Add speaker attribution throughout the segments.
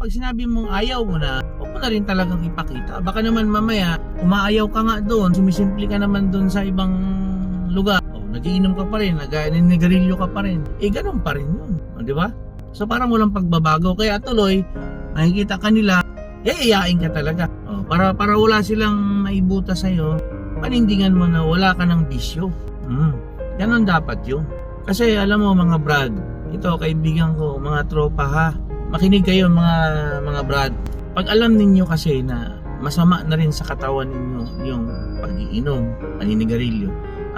Speaker 1: Pag sinabi mong ayaw mo na, huwag mo na rin talagang ipakita. Baka naman mamaya, umaayaw ka nga doon, sumisimple ka naman doon sa ibang lugar. O, nagiinom ka pa rin, nag-nigarilyo ka pa rin. Eh, ganun pa rin yun. O, di ba? So, parang walang pagbabago. Kaya tuloy, makikita kanila, yayayain ka talaga. O, para, para wala silang maibuta sa'yo, panindigan mo na wala ka ng bisyo. Mm. Ganon dapat yun. Kasi alam mo mga brad, ito kaibigan ko, mga tropa ha, makinig kayo mga mga brad. Pag alam ninyo kasi na masama na rin sa katawan ninyo yung pag-iinom, paninigarilyo,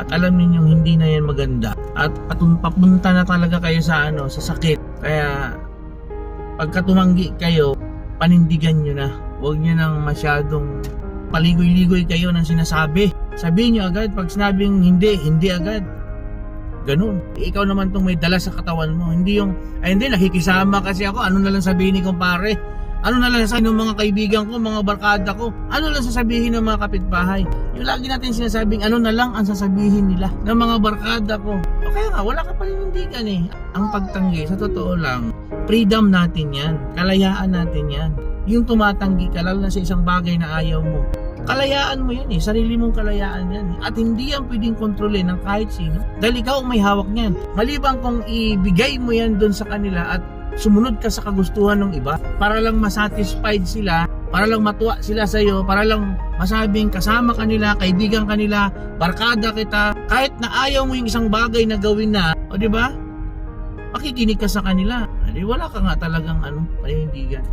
Speaker 1: at alam ninyong hindi na yan maganda, at papunta na talaga kayo sa ano, sa sakit. Kaya pagka tumanggi kayo, panindigan nyo na. Huwag nyo nang masyadong paligoy-ligoy kayo ng sinasabi. Sabihin nyo agad, pag sinabing hindi, hindi agad. Ganun. Ikaw naman tong may dala sa katawan mo. Hindi yung, ay hindi, nakikisama kasi ako. Ano na lang sabihin ni kumpare? Ano na lang sasabihin ng mga kaibigan ko, mga barkada ko? Ano lang sasabihin ng mga kapitbahay? Yung lagi natin sinasabing, ano na lang ang sasabihin nila ng mga barkada ko. O kaya nga, wala ka paninindigan eh. Ang pagtanggi, sa totoo lang, freedom natin yan. Kalayaan natin yan. Yung tumatanggi ka, lalo na sa isang bagay na ayaw mo, kalayaan mo yan eh, sarili mong kalayaan yan eh. At hindi yan pwedeng kontrolin ng kahit sino. Dahil ikaw may hawak niyan. Maliban kung ibigay mo yan doon sa kanila at sumunod ka sa kagustuhan ng iba para lang masatisfied sila, para lang matuwa sila sa iyo, para lang masabing kasama kanila, kaibigan kanila, barkada kita, kahit na ayaw mo yung isang bagay na gawin na, o di ba? Makikinig ka sa kanila. Di wala ka nga talagang ano, panindigan.